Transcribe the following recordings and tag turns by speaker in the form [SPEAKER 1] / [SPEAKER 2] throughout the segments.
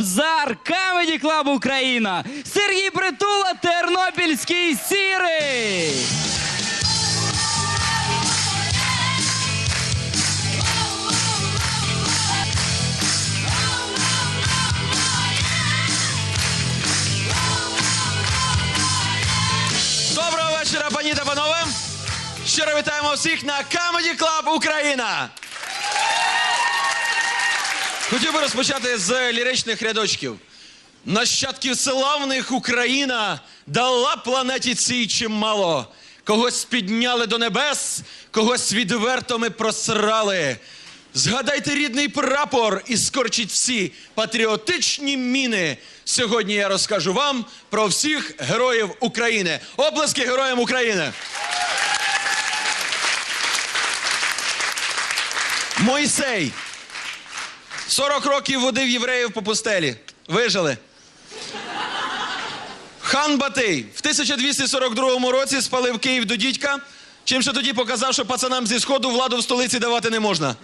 [SPEAKER 1] Кобзар, Камеді Клаб Україна, Сергій Притула, Тернопільський сірий.
[SPEAKER 2] Доброго вечора, пані та панове! Щиро вітаємо всіх на Comedy Club Україна! Хотів би розпочати з ліричних рядочків. Нащадків славних Україна дала планеті цій чимало. Когось підняли до небес, когось відверто ми просрали. Згадайте рідний прапор і скорчіть всі патріотичні міни. Сьогодні я розкажу вам про всіх героїв України. Оплески героям України! Мойсей. 40 років водив євреїв по пустелі. Вижили. Хан Батий в 1242 році спалив Київ до дідька, чим ще тоді показав, що пацанам зі сходу владу в столиці давати не можна.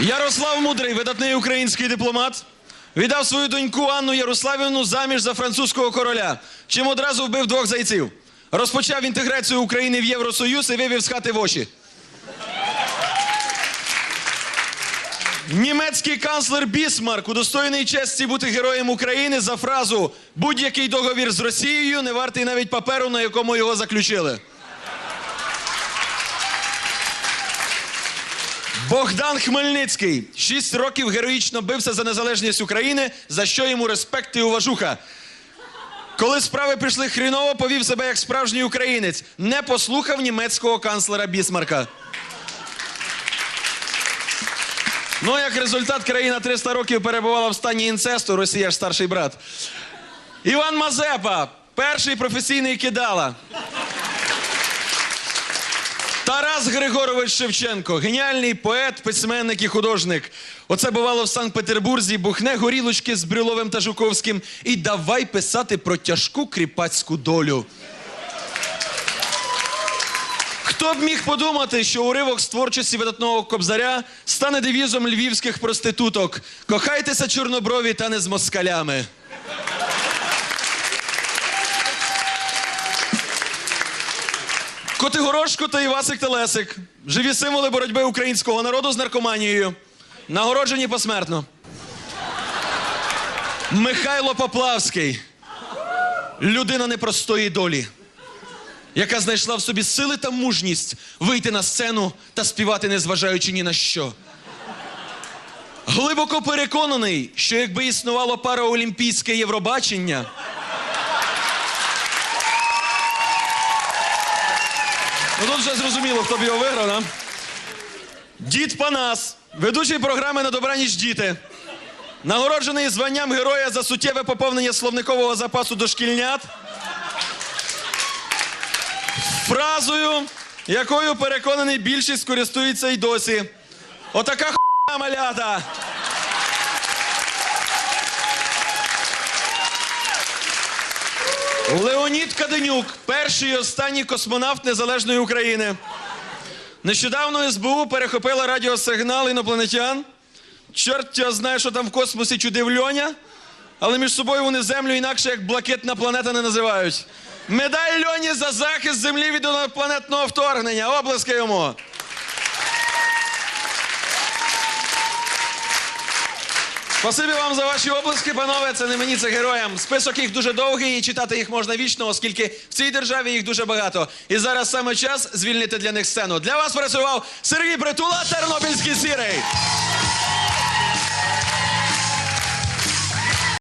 [SPEAKER 2] Ярослав Мудрий, видатний український дипломат, віддав свою доньку Анну Ярославівну заміж за французького короля, чим одразу вбив двох зайців. Розпочав інтеграцію України в Євросоюз і вивів з хати в очі. Німецький канцлер Бісмарк, удостоєний честі бути героєм України за фразу будь-який договір з Росією не вартий навіть паперу, на якому його заключили. Богдан Хмельницький шість років героїчно бився за незалежність України, за що йому респект і уважуха. Коли справи пішли хріново, повів себе як справжній українець, не послухав німецького канцлера Бісмарка. Ну, як результат, країна 300 років перебувала в стані інцесту, Росія ж старший брат. Іван Мазепа, перший професійний кидала. Тарас Григорович Шевченко, геніальний поет, письменник і художник. Оце бувало в Санкт-Петербурзі, бухне горілочки з Брюловим та Жуковським і давай писати про тяжку кріпацьку долю. Хто б міг подумати, що уривок з творчості видатного кобзаря стане девізом львівських проституток. Кохайтеся чорноброві та не з москалями. Котигорошко та Івасик Телесик. Живі символи боротьби українського народу з наркоманією. Нагороджені посмертно. Михайло Поплавський. Людина непростої долі яка знайшла в собі сили та мужність вийти на сцену та співати, незважаючи ні на що. Глибоко переконаний, що якби існувало параолімпійське Євробачення. Ну тут вже зрозуміло, хто б його виграв, да? Дід Панас, ведучий програми на добраніч діти. Нагороджений званням героя за суттєве поповнення словникового запасу дошкільнят фразою, якою переконаний більшість користується й досі. Отака хуйня малята. Леонід Каденюк, перший і останній космонавт Незалежної України. Нещодавно СБУ перехопила радіосигнал інопланетян. Чорт його знає, що там в космосі чудив льоня, але між собою вони землю інакше як блакитна планета не називають. Медаль льоні за захист землі від інопланетного вторгнення. Облески йому. Спасибі вам за ваші облески, панове. Це не мені, це героям. Список їх дуже довгий і читати їх можна вічно, оскільки в цій державі їх дуже багато. І зараз саме час звільнити для них сцену. Для вас працював Сергій Притула, Тернопільський сірий.